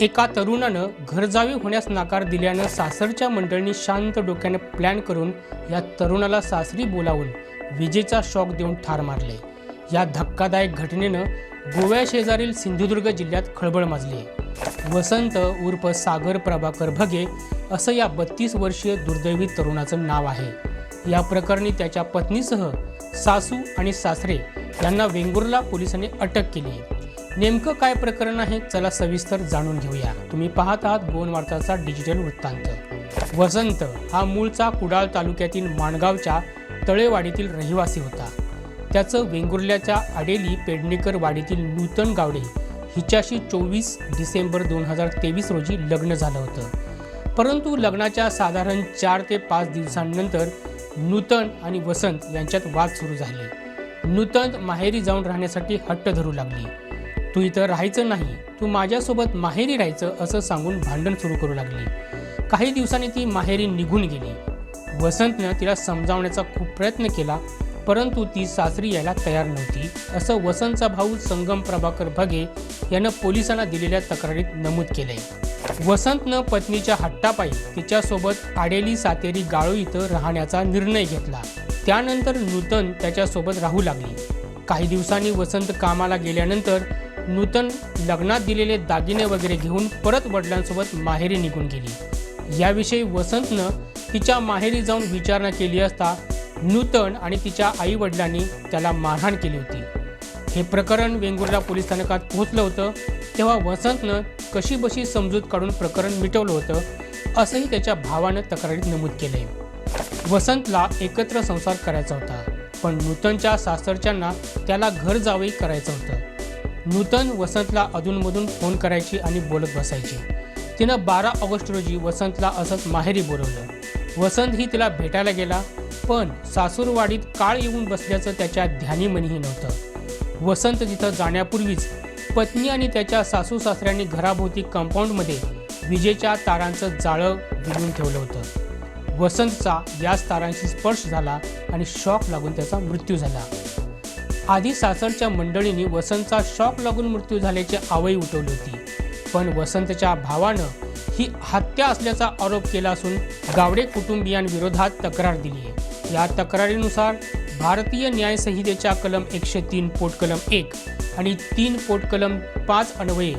एका तरुणानं घरजावी होण्यास नकार दिल्यानं सासरच्या मंडळींनी शांत डोक्याने प्लॅन करून या तरुणाला सासरी बोलावून विजेचा शॉक देऊन ठार मारले. या धक्कादायक घटनेनं गोव्या शेजारील सिंधुदुर्ग जिल्ह्यात खळबळ माजली. वसंत उर्फ सागर प्रभाकर भगे असं या बत्तीस वर्षीय दुर्दैवी तरुणाचं नाव आहे. या प्रकरणी त्याच्या पत्नीसह सासू आणि सासरे यांना वेंगुर्ला पोलिसांनी अटक केली. आहे नेमकं काय प्रकरण आहे चला सविस्तर जाणून घेऊया. तुम्ही पाहत आहात गोवन वार्ताचा डिजिटल वृत्तांत. वसंत हा मूळचा कुडाळ तालुक्यातील माणगावच्या तळेवाडीतील रहिवासी होता. त्याचं वेंगुर्ल्याच्या आडेली पेडणेकर वाडीतील नूतन गावडे हिच्याशी चोवीस डिसेंबर दोन हजार तेवीस रोजी लग्न झालं होतं. परंतु लग्नाच्या साधारण चार ते पाच दिवसांनंतर नूतन आणि वसंत यांच्यात वाद सुरू झाले. नूतन माहेरी जाऊन राहण्यासाठी हट्ट धरू लागली. तू इथं राहायचं नाही तू माझ्यासोबत माहेरी राहायचं असं सांगून भांडण सुरू करू लागली. काही दिवसांनी ती माहेरी निघून गेली. वसंतनं तिला समजावण्याचा खूप प्रयत्न केला परंतु ती सासरी यायला तयार नव्हती असं वसंतचा भाऊ संगम प्रभाकर भगे यानं पोलिसांना दिलेल्या तक्रारीत नमूद केलंय. वसंतनं पत्नीच्या हट्टापायी तिच्यासोबत आडेली सातेरी गाळो इथं राहण्याचा निर्णय घेतला. त्यानंतर नूतन त्याच्यासोबत राहू लागली. काही दिवसांनी वसंत कामाला गेल्यानंतर नूतन लग्नात दिलेले दागिने वगैरे घेऊन परत वडिलांसोबत माहेरी निघून गेली. याविषयी वसंतनं तिच्या माहेरी जाऊन विचारणा केली असता नूतन आणि तिच्या आई वडिलांनी त्याला मारहाण केली होती. हे प्रकरण वेंगुर्ला पोलीस स्थानकात पोहोचलं होतं तेव्हा वसंतनं कशीबशी समजूत काढून प्रकरण मिटवलं होतं असंही त्याच्या भावानं तक्रारीत नमूद केलंय. वसंतला एकत्र संसार करायचा होता पण नूतनच्या सासरच्यांना त्याला घर जावई करायचं होतं. नूतन वसंतला अधूनमधून फोन करायची आणि बोलत बसायची. तिनं बारा ऑगस्ट रोजी वसंतला असंच माहेरी बोलवलं. वसंत ही तिला भेटायला गेला पण सासूरवाडीत काळ येऊन बसल्याचं त्याच्या ध्यानीमनीही नव्हतं. वसंत तिथं जाण्यापूर्वीच पत्नी आणि त्याच्या सासू सासऱ्यांनी घराभोवती कंपाऊंडमध्ये विजेच्या तारांचं जाळं विणून ठेवलं होतं. वसंतचा याच तारांशी स्पर्श झाला आणि शॉक लागून त्याचा मृत्यू झाला. आधी सासरच्या मंडळींनी वसंतचा शॉक लागून मृत्यू झाल्याची आवई उठवली होती. पण वसंतच्या भावानं ही हत्या असल्याचा आरोप केला असून गावडे कुटुंबियांविरोधात तक्रार दिली आहे. या तक्रारीनुसार भारतीय न्याय संहितेच्या कलम एकशे तीन पोटकलम एक आणि तीन पोटकलम पाच अन्वये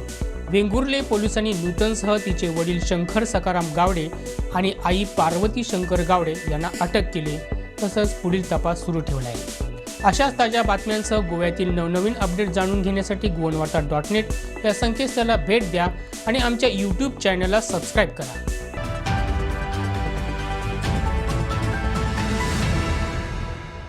वेंगुर्ले पोलिसांनी नूतनसह तिचे वडील शंकर सकाराम गावडे आणि आई पार्वती शंकर गावडे यांना अटक केली तसंच पुढील तपास सुरू ठेवला आहे. अशाच ताज्या बातम्यांसह गोव्यातील नवनवीन अपडेट जाणून घेण्यासाठी गोवनवार्ता डॉट नेट या संकेतस्थळाला भेट द्या आणि आमच्या यूट्यूब चॅनलला सबस्क्राईब करा.